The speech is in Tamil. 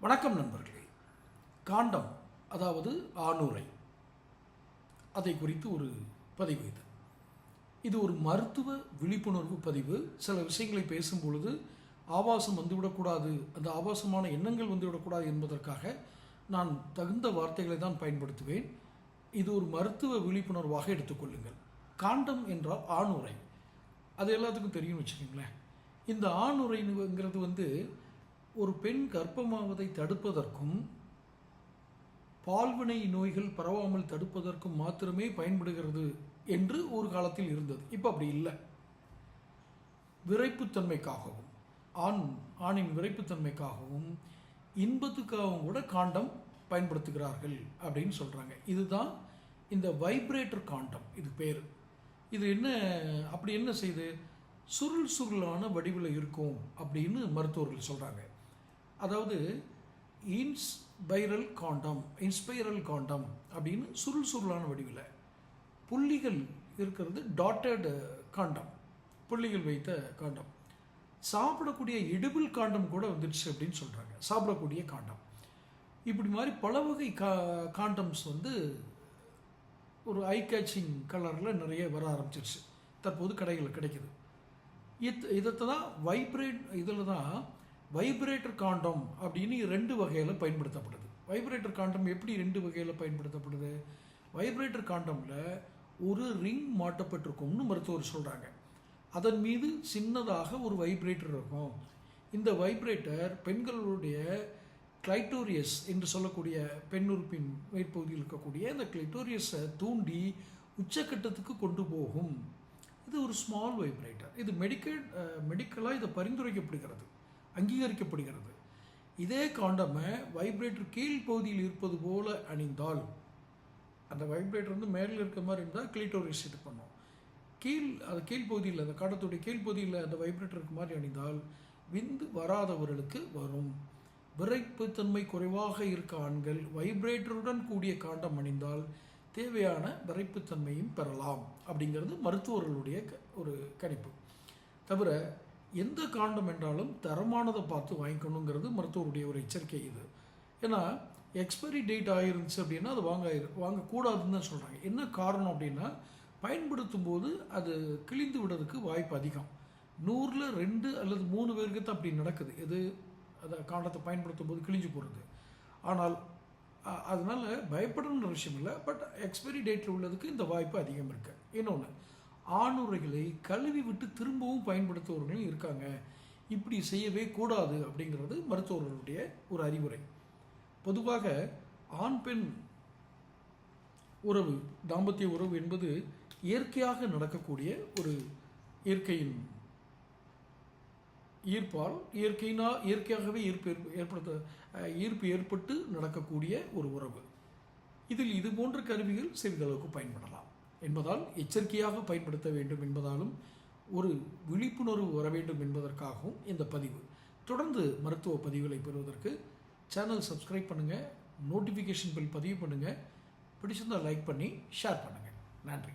வணக்கம் நண்பர்களே. காண்டம் அதாவது ஆணுரை. அதை குறித்து ஒரு பதிவு இது. இது ஒரு மருத்துவ விழிப்புணர்வு பதிவு. சில விஷயங்களை பேசும் பொழுது ஆபாசம் வந்துவிடக்கூடாது அந்த ஆபாசமான எண்ணங்கள் வந்துவிடக்கூடாது என்பதற்காக நான் தகுந்த வார்த்தைகளை தான் பயன்படுத்துவேன். இது ஒரு மருத்துவ விழிப்புணர்வாக எடுத்துக்கொள்ளுங்கள் காண்டம் என்றால் ஆணுரை. அது எல்லாத்துக்கும் தெரியும் வச்சுக்கோங்களேன். இந்த ஆணுரைங்கிறது வந்து ஒரு பெண் கர்ப்பமாவதை தடுப்பதற்கும் பால்வினை நோய்கள் பரவாமல் தடுப்பதற்கும் மாத்திரமே பயன்படுகிறது என்று ஒரு காலத்தில் இருந்தது. இப்போ அப்படி இல்லை. விரைப்புத்தன்மைக்காகவும் ஆண் ஆணின் விரைப்புத்தன்மைக்காகவும் இன்பத்துக்காகவும் கூட காண்டம் பயன்படுத்துகிறார்கள் அப்படின்னு சொல்கிறாங்க இதுதான் இந்த வைப்ரேட்டர் காண்டம் இது பேர். இது என்ன அப்படி என்ன செய்யுது சுருள் சுருளான வடிவில் இருக்கும் அப்படின்னு மருத்துவர்கள் சொல்கிறாங்க அதாவது இன்ஸ்பைரல் காண்டம் இன்ஸ்பைரல் காண்டம் அப்படின்னு சுருள் சுருளான வடிவில் புள்ளிகள் இருக்கிறது டாட்டட் காண்டம் புள்ளிகள் வைத்த காண்டம். சாப்பிடக்கூடிய இடுபில் காண்டம் கூட வந்துடுச்சு அப்படின்னு சொல்கிறாங்க சாப்பிடக்கூடிய காண்டம். இப்படி மாதிரி பல வகை கா காண்டம்ஸ் வந்து ஒரு ஐ கேச்சிங் கலரில் நிறைய வர ஆரம்பிச்சிருச்சு. தற்போது கடைகளில் கிடைக்குது. இத் இதை தான் வைப்ரேட் இதில் தான் வைப்ரேட்டர் காண்டம் அப்படின்னு ரெண்டு வகையில் பயன்படுத்தப்படுது. வைப்ரேட்டர் காண்டம் எப்படி ரெண்டு வகையில் பயன்படுத்தப்படுது? வைப்ரேட்டர் காண்டமில் ஒரு ரிங் மாட்டப்பட்டிருக்கும்னு மருத்துவர் சொல்கிறாங்க அதன் மீது சின்னதாக ஒரு வைப்ரேட்டர் இருக்கும். இந்த வைப்ரேட்டர் பெண்களுடைய கிளைட்டோரியஸ் என்று சொல்லக்கூடிய பெண் உறுப்பின் மேற்பகுதியில் இருக்கக்கூடிய அந்த கிளைட்டோரியஸை தூண்டி உச்சக்கட்டத்துக்கு கொண்டு போகும். இது ஒரு ஸ்மால் வைப்ரேட்டர் இது மெடிக்கல் மெடிக்கலாக இதை பரிந்துரைக்கப்படுகிறது. அங்கீகரிக்கப்படுகிறது. இதே காண்டமை வைப்ரேட்டர் கீழ் பகுதியில் இருப்பது போல அணிந்தால் அந்த வைப்ரேட்டர் வந்து மேலே இருக்க மாதிரி இருந்தால் கிளிட்டோரிஸ் இது பண்ணும். கீழ் அது கீழ்ப்பகுதியில் அந்த காண்டத்துடைய கீழ்ப்பகுதியில் அந்த வைப்ரேட்டர் இருக்க மாதிரி அணிந்தால் விந்து வராதவர்களுக்கு வரும். விரைப்புத்தன்மை குறைவாக இருக்க ஆண்கள் வைப்ரேட்டருடன் கூடிய காண்டம் அணிந்தால் தேவையான விரைப்புத்தன்மையும் பெறலாம். அப்படிங்கிறது மருத்துவர்களுடைய க- ஒரு கணிப்பு. தவிர எந்த காண்டம் என்றாலும் தரமானதை பார்த்து வாங்கிக்கணுங்கிறது மருத்துவருடைய ஒரு எச்சரிக்கை இது. ஏன்னா எக்ஸ்பைரி டேட் ஆகிருந்துச்சு அப்படின்னா அது வாங்க வாங்கக்கூடாதுன்னு தான் சொல்கிறாங்க என்ன காரணம் அப்படின்னா பயன்படுத்தும் போது அது கிழிந்து விடுறதுக்கு வாய்ப்பு அதிகம். நூறில் ரெண்டு அல்லது மூணு பேருக்கு தான் அப்படி நடக்குது. எது? அதை காண்டத்தை பயன்படுத்தும் போது கிழிஞ்சு போகிறது ஆனால் அதனால் பயப்படணுன்ற விஷயம் இல்லை. பட் எக்ஸ்பைரி டேட்டில் உள்ளதுக்கு இந்த வாய்ப்பு அதிகம் இருக்குது இன்னொன்று ஆணுரைகளை கழுவி விட்டு திரும்பவும் பயன்படுத்துபவர்களும் இருக்காங்க. இப்படி செய்யவே கூடாது அப்படிங்கிறது மருத்துவர்களுடைய ஒரு அறிவுரை. பொதுவாக ஆண் பெண் உறவு தாம்பத்திய உறவு என்பது இயற்கையாக நடக்கக்கூடிய ஒரு இயற்கையின் ஈர்ப்பால் இயற்கையினா இயற்கையாகவே ஈர்ப்பு ஏற்ப- ஏற்படுத்த ஈர்ப்பு ஏற்பட்டு நடக்கக்கூடிய ஒரு உறவு. இதில் இது போன்ற கருவிகள் சிறிதளவுக்கு பயன்படலாம். என்பதால் எச்சரிக்கையாக பயன்படுத்த வேண்டும் என்பதாலும் ஒரு விழிப்புணர்வு வர வேண்டும் என்பதற்காகவும் இந்த பதிவு. தொடர்ந்து மருத்துவ பதிவுகளை பெறுவதற்கு சேனல் சப்ஸ்கிரைப் பண்ணுங்கள் நோட்டிஃபிகேஷன் பில் பதிவு பண்ணுங்கள் பிடிச்சிருந்தால் லைக் பண்ணி ஷேர் பண்ணுங்கள் நன்றி.